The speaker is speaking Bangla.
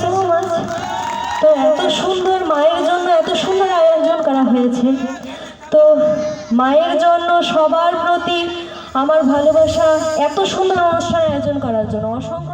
সো মাচ তো এত সুন্দর মায়ের জন্য, এত সুন্দর আয়োজন করা হয়েছে। তো মায়ের জন্য সবার প্রতি আমার ভালোবাসা, এত সুন্দর অনুষ্ঠান আয়োজন করার জন্য। অসংখ্য